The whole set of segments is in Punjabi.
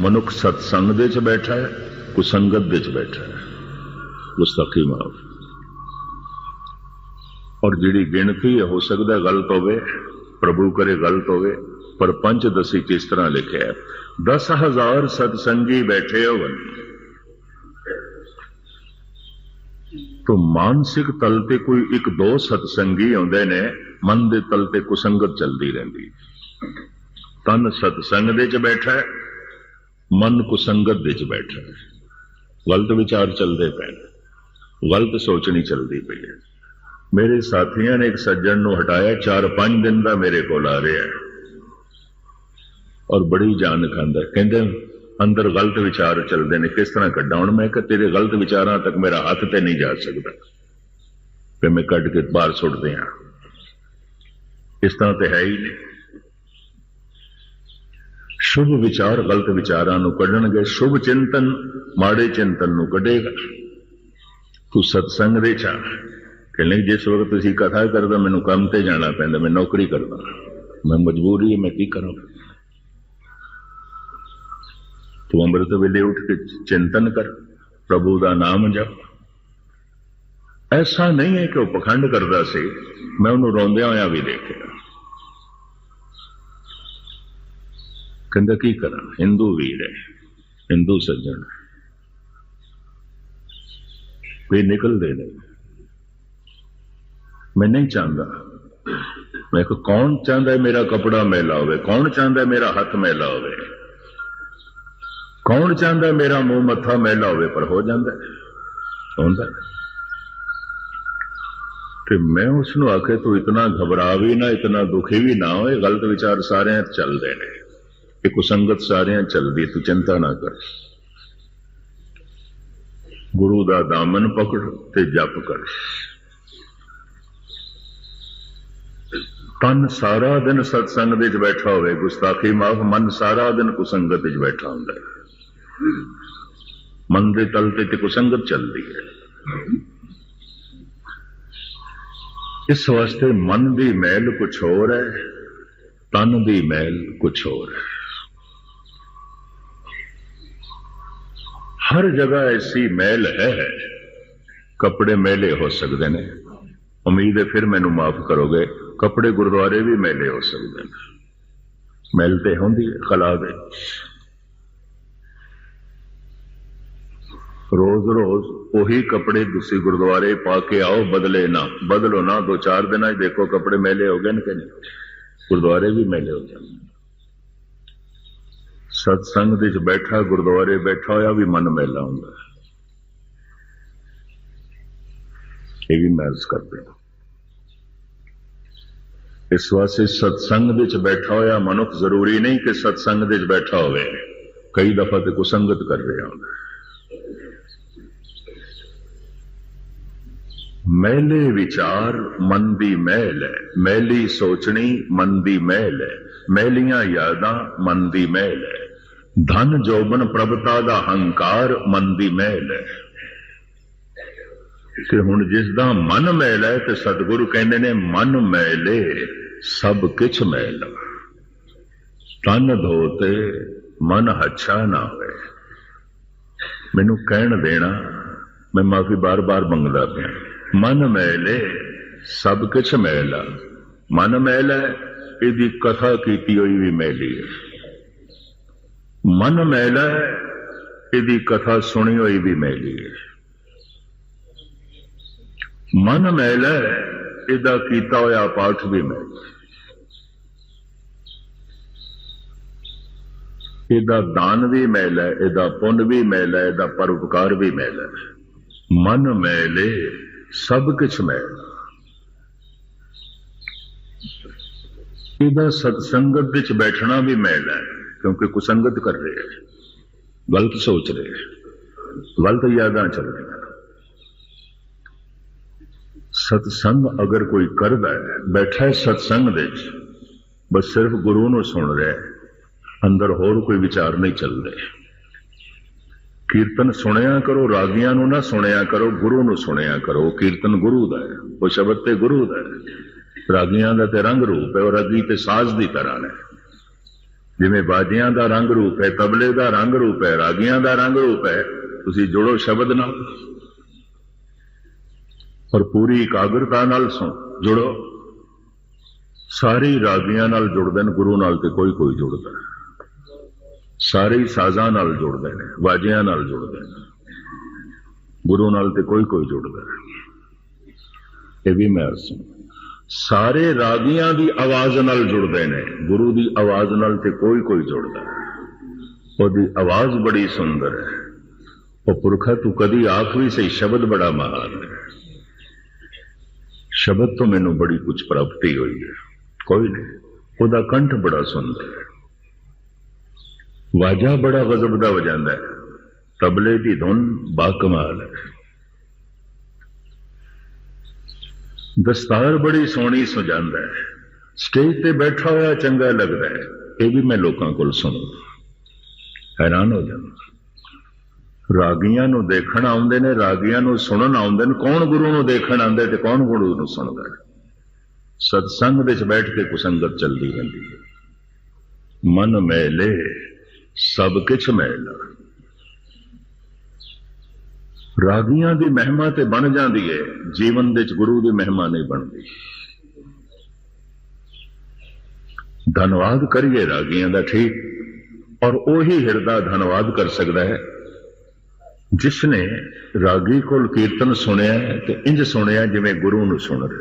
ਮਨੁੱਖ ਸਤਸੰਗ ਦੇ ਚ ਬੈਠਾ ਹੈ ਕੁਸੰਗਤ ਦੇ ਚ ਬੈਠਾ ਹੈ। ਗੁਸਤਾਖੀ ਮਾਫ ਔਰ ਜਿਹੜੀ ਗਿਣਤੀ ਹੈ, ਹੋ ਸਕਦਾ ਗਲਤ ਹੋਵੇ ਪ੍ਰਭੂ ਕਰੇ ਗਲਤ ਹੋਵੇ ਪਰ ਪੰਜ ਦਸੀ ਕਿਸ ਤਰ੍ਹਾਂ ਲਿਖਿਆ ਹੈ? 10000 ਸਤਸੰਗੀ ਬੈਠੇ ਹੋਵਨ ਤੋ ਮਾਨਸਿਕ ਤਲ ਤੇ ਕੋਈ ਇੱਕ ਦੋ ਸਤਸੰਗੀ ਆਉਂਦੇ ਨੇ ਮਨ ਦੇ ਤਲ ਤੇ ਕੁਸੰਗਤ ਚੱਲਦੀ ਰਹਿੰਦੀ। ਤਨ ਸਤਸੰਗ ਦੇ ਚ ਬੈਠਾ ਹੈ ਮਨ ਕੁਸੰਗਤ ਦੇ ਚ ਬੈਠਾ ਹੈ। ਗਲਤ ਵਿਚਾਰ ਚੱਲਦੇ ਪਏ ਨੇ। ਗਲਤ ਸੋਚਣੀ ਚੱਲਦੀ ਪਈ ਹੈ। ਮੇਰੇ ਸਾਥੀਆਂ ਨੇ ਇੱਕ ਸੱਜਣ ਨੂੰ ਹਟਾਇਆ। 4-5 ਦਿਨ ਦਾ ਮੇਰੇ ਕੋਲ ਆ ਰਿਹਾ ਹੈ। ਔਰ ਬੜੀ ਜਾਨ ਖਾਂਦਾ ਕਹਿੰਦੇ, ਅੰਦਰ ਗਲਤ ਵਿਚਾਰ ਚੱਲਦੇ ਨੇ। ਕਿਸ ਤਰ੍ਹਾਂ ਕੱਢਾਂ? ਹੁਣ ਮੈਂ ਕਿ ਤੇਰੇ ਗਲਤ ਵਿਚਾਰਾਂ ਤੱਕ ਮੇਰਾ ਹੱਥ ਤੇ ਨਹੀਂ ਜਾ ਸਕਦਾ। ਤੇ ਮੈਂ ਕੱਢ ਕੇ ਬਾਹਰ ਸੁੱਟਦੇ ਹਾਂ। ਇਸ ਤਰ੍ਹਾਂ ਤੇ ਹੈ ਹੀ ਨਹੀਂ। ਸ਼ੁਭ ਵਿਚਾਰ ਗਲਤ ਵਿਚਾਰਾਂ ਨੂੰ ਕੱਢਣਗੇ, ਸ਼ੁਭ ਚਿੰਤਨ ਮਾੜੇ ਚਿੰਤਨ ਨੂੰ ਕੱਢੇਗਾ। ਤੂੰ ਸਤਸੰਗ ਦੇ ਚਾ ਕਹਿੰਦੇ ਜਿਸ ਵਕਤ ਤੁਸੀਂ ਕਥਾ ਕਰਦਾ, ਮੈਨੂੰ ਕੰਮ ਤੇ ਜਾਣਾ ਪੈਂਦਾ, ਮੈਂ ਨੌਕਰੀ ਕਰਦਾ। ਮੈਂ ਮਜਬੂਰੀ ਮੈਂ ਕੀ ਕਰਾਂ? ਤੂੰ ਅੰਮ੍ਰਿਤ ਵੇਲੇ ਉੱਠ ਕੇ ਚਿੰਤਨ ਕਰ, ਪ੍ਰਭੂ ਦਾ ਨਾਮ ਜਪ। ਐਸਾ ਨਹੀਂ ਹੈ ਕਿ ਉਹ ਪਖੰਡ ਕਰਦਾ ਸੀ। ਮੈਂ ਉਹਨੂੰ ਰੋਂਦਿਆਂ ਹੋਇਆ ਵੀ ਦੇਖਿਆ। ਕਹਿੰਦਾ ਕੀ ਕਰਾਂ? ਹਿੰਦੂ ਵੀਰ ਹੈ, ਹਿੰਦੂ ਸੱਜਣ। ਹੈ। ਵੀ ਨਿਕਲਦੇ ਨੇ। ਮੈਂ ਨਹੀਂ ਚਾਹੁੰਦਾ। ਮੈਂ ਕਿਹਾ, ਕੌਣ ਚਾਹੁੰਦਾ ਮੇਰਾ ਕਪੜਾ ਮੈਲਾ ਹੋਵੇ? ਕੌਣ ਚਾਹੁੰਦਾ ਮੇਰਾ ਹੱਥ ਮੈਲਾ ਹੋਵੇ? ਕੌਣ ਚਾਹੁੰਦਾ ਮੇਰਾ ਮੂੰਹ ਮੱਥਾ ਮੈਲਾ ਹੋਵੇ? ਪਰ ਹੋ ਜਾਂਦਾ ਹੁੰਦਾ ਤੇ ਮੈਂ ਉਸ ਨੂੰ ਆਖੇ ਤੂੰ ਇਤਨਾ ਘਬਰਾ ਵੀ ਨਾ, ਇਤਨਾ ਦੁਖੀ ਵੀ ਨਾ ਹੋਏ, ਗਲਤ ਵਿਚਾਰ ਸਾਰਿਆਂ ਚੱਲਦੇ ਨੇ। ਇਹ ਕੁਸੰਗਤ ਸਾਰਿਆਂ ਚੱਲਦੀ, ਤੂੰ ਚਿੰਤਾ ਨਾ ਕਰ। ਗੁਰੂ ਦਾ ਦਾਮਨ ਪਕੜ ਤੇ ਜਪ ਕਰ। ਤਨ ਸਾਰਾ ਦਿਨ ਸਤਸੰਗ ਦੇ ਵਿੱਚ ਬੈਠਾ ਹੋਵੇ, ਗੁਸਤਾਖੀ ਮਾਫ, ਮਨ ਸਾਰਾ ਦਿਨ ਕੁਸੰਗਤ ਵਿੱਚ ਬੈਠਾ ਹੁੰਦਾ ਹੈ। ਮਨ ਦੇ ਤਲ ਤੇ ਕੁਸੰਗਤ ਚੱਲਦੀ ਹੈ। ਇਸ ਵਾਸਤੇ ਮਨ ਦੀ ਮਹਿਲ ਕੁਝ ਹੋਰ ਹੈ, ਤਨ ਦੀ ਮਹਿਲ ਕੁਝ ਹੋਰ ਹੈ। ਹਰ ਜਗ੍ਹਾ ਐਸੀ ਮਹਿਲ ਹੈ। ਕੱਪੜੇ ਮੈਲੇ ਹੋ ਸਕਦੇ ਨੇ। ਉਮੀਦ ਹੈ ਫਿਰ ਮੈਨੂੰ ਮਾਫ ਕਰੋਗੇ। ਕੱਪੜੇ ਗੁਰਦੁਆਰੇ ਵੀ ਮੈਲੇ ਹੋ ਸਕਦੇ ਨੇ। ਮਹਿਲ ਤੇ ਹੁੰਦੀ ਹੈ, ਖਲਾ ਦੇ। ਰੋਜ਼ ਰੋਜ਼ ਉਹੀ ਕੱਪੜੇ ਤੁਸੀਂ ਗੁਰਦੁਆਰੇ ਪਾ ਕੇ ਆਓ, ਬਦਲੇ ਨਾ। ਬਦਲੋ ਨਾ, ਦੋ ਚਾਰ ਦਿਨਾਂ 'ਚ ਦੇਖੋ ਕੱਪੜੇ ਮੈਲੇ ਹੋ ਗਏ ਨੇ ਕਿ ਨਹੀਂ। ਗੁਰਦੁਆਰੇ ਵੀ ਮੈਲੇ ਹੋ ਜਾਂਦੇ ਸਤਸੰਗ ਦੇ ਵਿੱਚ ਬੈਠਾ, ਗੁਰਦੁਆਰੇ ਬੈਠਾ ਹੋਇਆ ਵੀ ਮਨ ਮੈਲਾ ਹੁੰਦਾ ਹੈ। ਇਹ ਵੀ ਮਹਿਸ ਕਰਦੇ ਹਾਂ। ਇਸ ਵਾਸਤੇ ਸਤਸੰਗ ਦੇ ਵਿੱਚ ਬੈਠਾ ਹੋਇਆ ਮਨੁੱਖ ਜ਼ਰੂਰੀ ਨਹੀਂ ਕਿ ਸਤਸੰਗ ਦੇ ਵਿੱਚ ਬੈਠਾ ਹੋਵੇ। ਕਈ ਦਫਾ ਤੇ ਕੁਸੰਗਤ ਕਰ ਰਿਹਾ ਹੁੰਦਾ ਮੈਲੇ ਵਿਚਾਰ, ਮਨ ਦੀ ਮਹਿਲ ਹੈ। ਮੈਲੀ ਸੋਚਣੀ, ਮਨ ਦੀ ਮਹਿਲ ਹੈ। ਮੈਲੀਆਂ ਯਾਦਾਂ, ਮਨ ਦੀ ਮਹਿਲ ਹੈ। ਧਨ ਜੋਬਨ ਪ੍ਰਭਤਾ ਦਾ ਹੰਕਾਰ ਮਨ ਦੀ ਮਹਿਲ ਹੈ। ਕਿ ਹੁਣ ਜਿਸ ਦਾ ਮਨ ਮੈਲ ਹੈ ਤੇ ਸਤਿਗੁਰੂ ਕਹਿੰਦੇ ਨੇ, ਮਨ ਮੈਲੇ, ਸਭ ਕਿਛ ਮੈਲ। ਤਨ ਧੋਤੇ, ਮਨ ਹੱਛਾ ਨਾ ਹੋਏ। ਮੈਨੂੰ ਕਹਿਣ ਦੇਣਾ, ਮੈਂ ਮਾਫੀ ਬਾਰ-ਬਾਰ ਮੰਗਦਾ ਪਿਆ। ਮਨ ਮੈਲੇ, ਸਭ ਕੁਛ ਮੈਲਾ ਮਨ ਮੈਲ ਹੈ, ਇਹਦੀ ਕਥਾ ਕੀਤੀ ਹੋਈ ਵੀ ਮੈਲੀ ਹੈ। ਮਨ ਮੈਲਾ ਹੈ, ਇਹਦੀ ਕਥਾ ਸੁਣੀ ਹੋਈ ਵੀ ਮੈਲੀ ਹੈ ਮਨ ਮੈਲਾ ਹੈ, ਇਹਦਾ ਕੀਤਾ ਹੋਇਆ ਪਾਠ ਵੀ ਮੈਲਾ ਇਹਦਾ ਦਾਨ ਵੀ ਮੈਲ ਹੈ, ਇਹਦਾ ਪੁੰਨ ਵੀ ਮੈਲ ਇਹਦਾ ਪਰਉਪਕਾਰ ਵੀ ਮੈਲ ਹੈ। ਮਨ ਮੈਲੇ ਸਭ ਕੁਛ ਮੈਲ ਇਹਦਾ ਸਤਸੰਗਤ ਵਿੱਚ ਬੈਠਣਾ ਵੀ ਮੈਲ ਹੈ। ਕਿਉਂਕਿ ਕੁਸੰਗਤ ਕਰ ਰਹੇ ਹੈ ਗਲਤ ਸੋਚ ਰਹੇ ਹੈ ਗਲਤ ਯਾਦਾਂ ਚੱਲ ਰਹੀਆਂ ਸਤਸੰਗ ਅਗਰ ਕੋਈ ਕਰਦਾ ਹੈ, ਬੈਠਾ ਹੈ ਸਤਸੰਗ ਦੇ ਵਿੱਚ, ਬਸ ਸਿਰਫ ਗੁਰੂ ਨੂੰ ਸੁਣ ਰਿਹਾ ਹੈ। ਅੰਦਰ ਹੋਰ ਕੋਈ ਵਿਚਾਰ ਨਹੀਂ ਚੱਲ ਰਿਹਾ। ਕੀਰਤਨ ਸੁਣਿਆ ਕਰੋ, ਰਾਗੀਆਂ ਨੂੰ ਨਾ ਸੁਣਿਆ ਕਰੋ, ਗੁਰੂ ਨੂੰ ਸੁਣਿਆ ਕਰੋ। ਕੀਰਤਨ ਗੁਰੂ ਦਾ ਹੈ, ਉਹ ਸ਼ਬਦ ਤੇ ਗੁਰੂ ਦਾ ਹੈ। ਰਾਗੀਆਂ ਦਾ ਤੇ ਰੰਗ ਰੂਪ ਹੈ, ਉਹ ਰਾਗੀ ਤੇ ਸਾਜ਼ ਦੀ ਤਰ੍ਹਾਂ ਹੈ ਜਿਵੇਂ ਬਾਜਿਆਂ ਦਾ ਰੰਗ ਰੂਪ ਹੈ, ਤਬਲੇ ਦਾ ਰੰਗ ਰੂਪ ਹੈ, ਰਾਗੀਆਂ ਦਾ ਰੰਗ ਰੂਪ ਹੈ, ਤੁਸੀਂ ਜੁੜੋ ਸ਼ਬਦ ਨਾਲ ਔਰ ਪੂਰੀ ਇਕਾਗਰਤਾ ਨਾਲ ਸੁਣ, ਜੁੜੋ। ਸਾਰੇ ਰਾਗੀਆਂ ਨਾਲ ਜੁੜਦੇ ਨੇ, ਗੁਰੂ ਨਾਲ ਤੇ ਕੋਈ ਕੋਈ ਜੁੜਦਾ ਸਾਰੇ ਸਾਜ਼ਾਂ ਨਾਲ ਜੁੜਦੇ ਨੇ ਬਾਜਿਆਂ ਨਾਲ ਜੁੜਦੇ ਨੇ, ਗੁਰੂ ਨਾਲ ਤੇ ਕੋਈ ਕੋਈ ਜੁੜਦਾ ਇਹ ਵੀ ਮੈਂ ਅਰਜ਼ ਸਾਰੇ ਰਾਗੀਆਂ ਦੀ ਆਵਾਜ਼ ਨਾਲ ਜੁੜਦੇ ਨੇ, ਗੁਰੂ ਦੀ ਆਵਾਜ਼ ਨਾਲ ਤੇ ਕੋਈ ਕੋਈ ਜੁੜਦਾ ਉਹਦੀ ਆਵਾਜ਼ ਬੜੀ ਸੁੰਦਰ ਹੈ। ਉਹ ਪੁਰਖਾ ਤੂੰ ਕਦੀ ਆਖ ਵੀ ਸਹੀ ਸ਼ਬਦ ਬੜਾ ਮਹਾਨ ਹੈ। ਸ਼ਬਦ ਤੋਂ ਮੈਨੂੰ ਬੜੀ ਕੁਝ ਪ੍ਰਾਪਤੀ ਹੋਈ ਹੈ। ਕੋਈ ਨਹੀਂ, ਉਹਦਾ ਕੰਠ ਬੜਾ ਸੁੰਦਰ ਹੈ। ਵਾਜਾ ਬੜਾ ਗਜ਼ਬ ਦਾ ਵਜਾਂਦਾ ਹੈ। ਤਬਲੇ ਦੀ ਧੁਨ ਬਾਕਮਾਲ ਹੈ। ਦਸਤਾਰ ਬੜੀ ਸੋਹਣੀ ਸਜਾਂਦਾ ਹੈ। ਸਟੇਜ ਤੇ ਬੈਠਾ ਹੋਇਆ ਚੰਗਾ ਲੱਗਦਾ ਹੈ। ਇਹ ਵੀ ਮੈਂ ਲੋਕਾਂ ਕੋਲ ਸੁਣੂ ਹੈਰਾਨ ਹੋ ਜਾਂਦਾ ਰਾਗੀਆਂ ਨੂੰ ਦੇਖਣ ਆਉਂਦੇ ਨੇ, ਰਾਗੀਆਂ ਨੂੰ ਸੁਣਨ ਆਉਂਦੇ ਨੇ। ਕੌਣ ਗੁਰੂ ਨੂੰ ਦੇਖਣ ਆਉਂਦਾ ਤੇ ਕੌਣ ਗੁਰੂ ਨੂੰ ਸੁਣਦਾ ਸਤਸੰਗ ਵਿੱਚ ਬੈਠ ਕੇ ਕੁਸੰਗਤ ਚੱਲਦੀ ਰਹਿੰਦੀ ਹੈ। ਮਨ ਮੈਲੇ, ਸਭ ਕੁਛ ਮੈਲਾ। ਰਾਗੀਆਂ ਦੀ ਮਹਿਮਾ ਤੇ ਬਣ ਜਾਂਦੀ ਹੈ ਜੀਵਨ ਵਿੱਚ ਗੁਰੂ ਦੀ ਮਹਿਮਾ ਨਹੀਂ ਬਣਦੀ। ਧੰਨਵਾਦ ਕਰੀਏ ਰਾਗੀਆਂ ਦਾ ਠੀਕ, ਔਰ ਉਹੀ ਹਿਰਦਾ ਧੰਨਵਾਦ ਕਰ ਸਕਦਾ ਹੈ। ਜਿਸ ਨੇ ਰਾਗੀ ਕੋਲ ਕੀਰਤਨ ਸੁਣਿਆ ਤੇ ਇੰਜ ਸੁਣਿਆ ਜਿਵੇਂ ਗੁਰੂ ਨੂੰ ਸੁਣ ਰਿਹਾ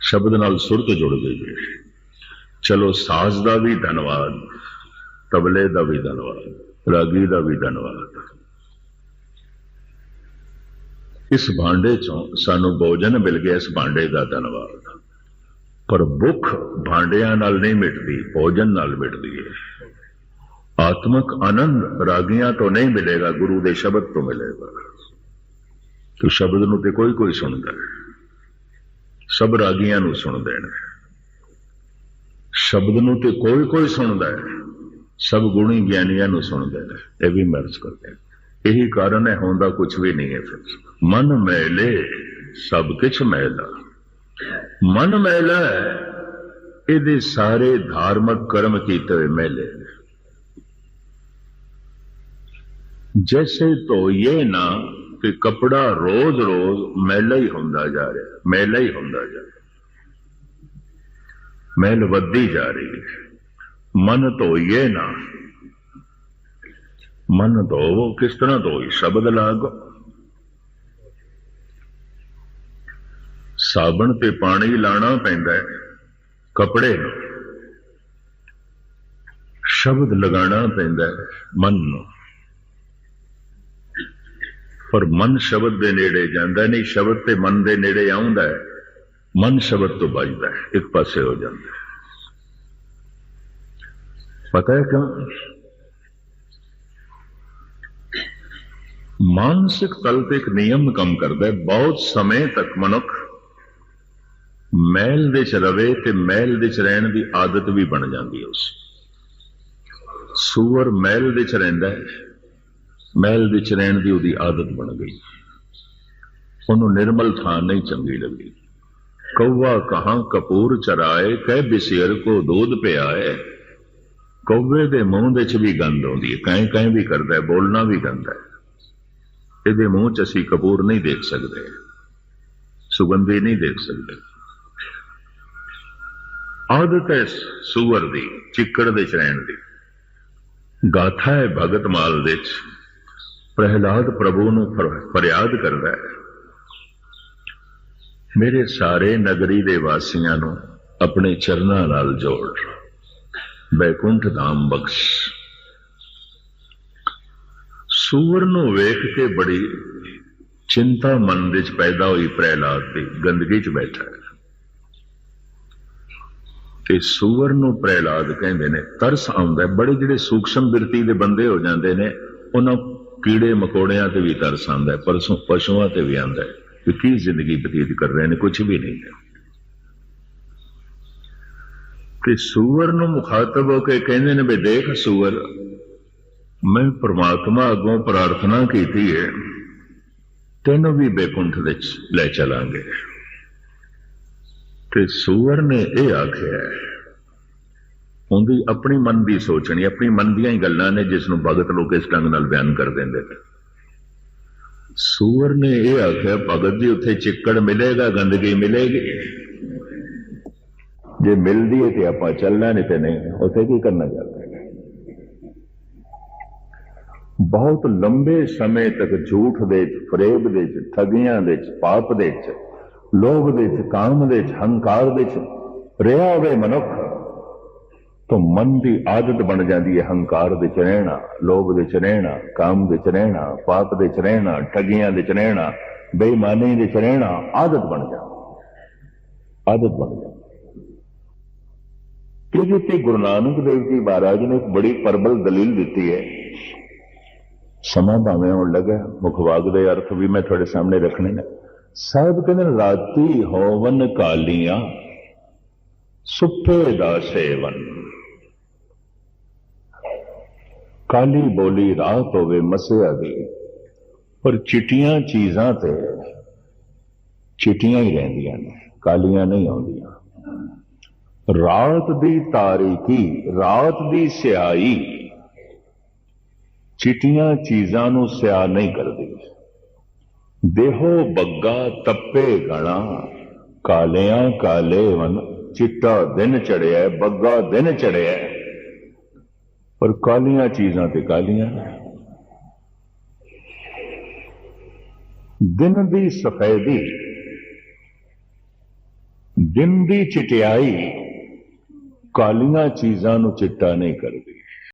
ਸ਼ਬਦ ਨਾਲ ਸੁਰਤ ਜੁੜ ਗਈ ਚਲੋ ਸਾਜ਼ ਦਾ ਵੀ ਧੰਨਵਾਦ, ਤਬਲੇ ਦਾ ਵੀ ਧੰਨਵਾਦ, ਰਾਗੀ ਦਾ ਵੀ ਧੰਨਵਾਦ। ਇਸ ਭਾਂਡੇ ਚੋਂ ਸਾਨੂੰ ਭੋਜਨ ਮਿਲ ਗਿਆ, ਇਸ ਭਾਂਡੇ ਦਾ ਧੰਨਵਾਦ। ਪਰ ਭੁੱਖ ਭਾਂਡਿਆਂ ਨਾਲ ਨਹੀਂ ਮਿਟਦੀ, ਭੋਜਨ ਨਾਲ ਮਿਟਦੀ ਹੈ। ਆਤਮਕ ਆਨੰਦ ਰਾਗੀਆਂ ਤੋਂ ਨਹੀਂ ਮਿਲੇਗਾ, ਗੁਰੂ ਦੇ ਸ਼ਬਦ ਤੋਂ ਮਿਲੇਗਾ। ਕਿ ਸ਼ਬਦ ਨੂੰ ਤੇ ਕੋਈ ਕੋਈ ਸੁਣਦਾ ਹੈ। ਸਭ ਰਾਗੀਆਂ ਨੂੰ ਸੁਣਦੇ ਨੇ। ਸ਼ਬਦ ਨੂੰ ਤੇ ਕੋਈ ਕੋਈ ਸੁਣਦਾ ਹੈ। ਸਭ ਗੁਣੀ ਗਿਆਨੀਆਂ ਨੂੰ ਸੁਣਦੇ ਨੇ। ਇਹ ਵੀ ਮਰਜ਼ ਕਰਦੇ ਇਹੀ ਕਾਰਨ ਹੈ ਹੁੰਦਾ ਕੁਝ ਵੀ ਨਹੀਂ ਹੈ ਫਿਰ। ਮਨ ਮੈਲੇ, ਸਭ ਕੁਝ ਮੈਲਾ। ਮਨ ਮੈਲਾ, ਇਹਦੇ ਸਾਰੇ ਧਾਰਮਿਕ ਕਰਮ ਕੀਤੇ ਹੋਏ ਮੈਲੇ ਨੇ। ਜੈਸੇ ਧੋਈਏ ਨਾ ਕਿ ਕਪੜਾ ਰੋਜ਼-ਰੋਜ਼ ਮੈਲਾ ਹੀ ਹੁੰਦਾ ਜਾ ਰਿਹਾ, ਮੈਲਾ ਹੀ ਹੁੰਦਾ ਜਾ ਰਿਹਾ। ਮੈਲ ਵੱਧਦੀ ਜਾ ਰਹੀ ਹੈ। ਮਨ ਧੋਈਏ ਨਾ ਮਨ ਧੋਵੋ ਕਿਸ ਤਰ੍ਹਾਂ ਧੋਈ ਸ਼ਬਦ ਲਾਗੋ। ਸਾਬਣ ਤੇ ਪਾਣੀ ਲਾਣਾ ਪੈਂਦਾ ਹੈ, ਕਪੜੇ ਨੂੰ। ਸ਼ਬਦ ਲਗਾਉਣਾ ਪੈਂਦਾ ਹੈ, ਮਨ ਨੂੰ। ਪਰ ਮਨ ਸ਼ਬਦ ਦੇ ਨੇੜੇ ਜਾਂਦਾ ਨਹੀਂ, ਸ਼ਬਦ ਤੇ ਮਨ ਦੇ ਨੇੜੇ ਆਉਂਦਾ ਹੈ, ਮਨ ਸ਼ਬਦ ਤੋਂ ਬਚਦਾ ਹੈ, ਇੱਕ ਪਾਸੇ ਹੋ ਜਾਂਦਾ ਹੈ। ਪਤਾ ਹੈ ਕਿਉਂ? ਮਾਨਸਿਕ ਤਲ ਤੇ ਇੱਕ ਨਿਯਮ ਕੰਮ ਕਰਦਾ ਹੈ, ਬਹੁਤ ਸਮੇਂ ਤੱਕ ਮਨੁੱਖ ਮੈਲ ਵਿੱਚ ਰਵੇ ਤੇ ਮੈਲ ਵਿੱਚ ਰਹਿਣ ਦੀ ਆਦਤ ਵੀ ਬਣ ਜਾਂਦੀ ਹੈ ਉਸ। ਸੂਰ ਮੈਲ ਵਿੱਚ ਰਹਿੰਦਾ ਹੈ, ਮਹਿਲ ਵਿੱਚ ਰਹਿਣ ਦੀ ਉਹਦੀ ਆਦਤ ਬਣ ਗਈ। ਉਹਨੂੰ ਨਿਰਮਲ ਥਾਂ ਨਹੀਂ ਚੰਗੀ ਲੱਗੀ। ਕੌਵਾ ਕਹਾਂ ਕਪੂਰ ਚਰਾਏ, ਕਹਿ ਬਿਸੇਰ ਕੋ ਦੁੱਧ ਪਿਆਏ। ਕੌਵੇ ਦੇ ਮੂੰਹ ਵਿੱਚ ਵੀ ਗੰਦ ਆਉਂਦੀ ਹੈ ਕਹੀਂ ਕਹੀਂ ਵੀ ਕਰਦਾ ਹੈ, ਬੋਲਣਾ ਵੀ ਗੰਦਾ ਹੈ। ਇਹਦੇ ਮੂੰਹ 'ਚ ਅਸੀਂ ਕਪੂਰ ਨਹੀਂ ਦੇਖ ਸਕਦੇ, ਸੁਗੰਧੀ ਨਹੀਂ ਦੇਖ ਸਕਦੇ। ਆਦਤ ਹੈ ਸੂਰ ਦੀ, ਚਿੱਕੜ ਦੇ ਚ ਰਹਿਣ ਦੀ। ਗਾਥਾ ਹੈ ਭਗਤ ਮਾਲ ਦੇ ਚ, ਪ੍ਰਹਿਲਾਦ ਪ੍ਰਭੂ ਨੂੰ ਫਰਿਆਦ ਕਰਦਾ ਹੈ। ਮੇਰੇ ਸਾਰੇ ਨਗਰੀ ਦੇ ਵਾਸੀਆਂ ਨੂੰ ਆਪਣੇ ਚਰਨਾਂ ਨਾਲ ਜੋੜ ਬੈਕੁੰਠ ਧਾਮ ਬਖਸ਼। ਸੂਰ ਨੂੰ ਵੇਖ ਕੇ ਬੜੀ ਚਿੰਤਾ ਮਨ ਵਿੱਚ ਪੈਦਾ ਹੋਈ ਪ੍ਰਹਿਲਾਦ ਦੀ, ਗੰਦਗੀ 'ਚ ਬੈਠਾ ਹੈ। ਤੇ ਸੂਰ ਨੂੰ ਪ੍ਰਹਿਲਾਦ ਕਹਿੰਦੇ ਨੇ, ਤਰਸ ਆਉਂਦਾ ਬੜੇ ਜਿਹੜੇ ਸੂਖਸ਼ਮ ਬਿਰਤੀ ਦੇ ਬੰਦੇ ਹੋ ਜਾਂਦੇ ਨੇ, ਉਹਨਾਂ ਕੀੜੇ ਮਕੌੜਿਆਂ ਤੇ ਵੀ ਤਰਸ ਆਉਂਦਾ ਪਰਸੋਂ ਪਸ਼ੂਆਂ ਤੇ ਵੀ ਆਉਂਦਾ ਹੈ ਕਿ ਕੀ ਜ਼ਿੰਦਗੀ ਬਤੀਤ ਕਰ ਰਹੇ ਨੇ ਕੁਝ ਵੀ ਨਹੀਂ ਹੈ। ਤੇ ਸੂਰ ਨੂੰ ਮੁਖਾਤਬ ਹੋ ਕੇ ਕਹਿੰਦੇ ਨੇ ਵੀ ਦੇਖ ਸੂਰ ਮੈਂ ਪ੍ਰਮਾਤਮਾ ਅੱਗੋਂ ਪ੍ਰਾਰਥਨਾ ਕੀਤੀ ਹੈ, ਤੈਨੂੰ ਵੀ ਬੇਕੁੰਠ ਵਿੱਚ ਲੈ ਚਲਾਂਗੇ। ਤੇ ਸੂਰ ਨੇ ਇਹ ਆਖਿਆ, ਉਹਦੀ ਆਪਣੀ ਮਨ ਦੀ ਸੋਚਣੀ, ਆਪਣੀ ਮਨ ਦੀਆਂ ਹੀ ਗੱਲਾਂ ਨੇ ਜਿਸ ਨੂੰ ਭਗਤ ਲੋਕ ਇਸ ਢੰਗ ਨਾਲ ਬਿਆਨ ਕਰ ਦਿੰਦੇ ਨੇ। ਸੂਰ ਨੇ ਇਹ ਆਖਿਆ, ਭਗਤ ਜੀ, ਉੱਥੇ ਚਿੱਕੜ ਮਿਲੇਗਾ, ਗੰਦਗੀ ਮਿਲੇਗੀ। ਜੇ ਮਿਲਦੀ ਹੈ ਤੇ ਆਪਾਂ ਚੱਲਣਾ ਨਹੀਂ ਤੇ ਨਹੀਂ, ਉੱਥੇ ਕੀ ਕਰਨਾ ਚਾਹਦੇ ਬਹੁਤ ਲੰਬੇ ਸਮੇਂ ਤੱਕ ਝੂਠ ਦੇ ਚ ਫਰੇਬ ਦੇ ਵਿੱਚ, ਠਗੀਆਂ ਦੇ ਚ ਪਾਪ ਦੇ ਵਿੱਚ, ਲੋਭ ਦੇ ਚ ਕਾਮ ਦੇ ਚ ਹੰਕਾਰ ਦੇ ਚ ਰਿਹਾ ਹੋਵੇ ਮਨੁੱਖ, ਤਾਂ ਮਨ ਦੀ ਆਦਤ ਬਣ ਜਾਂਦੀ ਹੈ ਹੰਕਾਰ ਦੇ ਚ ਰਹਿਣਾ, ਲੋਭ ਦੇ ਚ ਰਹਿਣਾ, ਕਾਮ ਦੇ ਚ ਰਹਿਣਾ, ਪਾਪ ਦੇ ਚ ਰਹਿਣਾ, ਠਗੀਆਂ ਦੇ ਚ ਰਹਿਣਾ, ਬੇਈਮਾਨੀ ਦੇ ਚ ਰਹਿਣਾ, ਆਦਤ ਬਣ ਜਾਂਦੀ ਆਦਤ ਬਣ ਜਾਂਦੀ ਇਹਦੇ ਤੇ ਗੁਰੂ ਨਾਨਕ ਦੇਵ ਜੀ ਮਹਾਰਾਜ ਨੇ ਇੱਕ ਬੜੀ ਪਰਬਲ ਦਲੀਲ ਦਿੱਤੀ ਹੈ ਸਮਾਂ ਭਾਵੇਂ ਹੋਣ ਲੱਗਾ, ਮੁਖਵਾਗ ਦੇ ਅਰਥ ਵੀ ਮੈਂ ਤੁਹਾਡੇ ਸਾਹਮਣੇ ਰੱਖਣੇ ਨੇ। ਸਾਹਿਬ ਕਹਿੰਦੇ ਰਾਤੀ ਹੋਵਨ ਕਾਲੀਆਂ, ਸੁੱਪੇ ਦਾ ਸੇਵਨ। ਕਾਲੀ ਬੋਲੀ ਰਾਤ ਹੋਵੇ ਮਸਿਆ ਦੀ, ਪਰ ਚਿਟੀਆਂ ਚੀਜ਼ਾਂ ਤੇ ਚਿਟੀਆਂ ਹੀ ਰਹਿੰਦੀਆਂ ਨੇ, ਕਾਲੀਆਂ ਨਹੀਂ ਆਉਂਦੀਆਂ। ਰਾਤ ਦੀ ਤਾਰੀਕੀ ਰਾਤ ਦੀ ਸਿਆਹੀ ਚਿੱਟੀਆਂ ਚੀਜ਼ਾਂ ਨੂੰ ਸਿਆ ਨਹੀਂ ਕਰਦੀ। ਦੇਹੋ ਬੱਗਾ ਤੱਪੇ ਗਣਾ ਕਾਲਿਆਂ ਕਾਲੇ ਵਨ ਚਿੱਟਾ ਦਿਨ ਚੜਿਆ, ਬੱਗਾ ਦਿਨ ਚੜਿਆ। ਪਰ ਕਾਲੀਆਂ ਚੀਜ਼ਾਂ ਤੇ ਕਾਲੀਆਂ ਨੇ। ਦਿਨ ਦੀ ਸਫੈਦੀ, ਦਿਨ ਦੀ ਚਿਟਿਆਈ ਕਾਲੀਆਂ ਚੀਜ਼ਾਂ ਨੂੰ ਚਿੱਟਾ ਨਹੀਂ ਕਰਦੀ।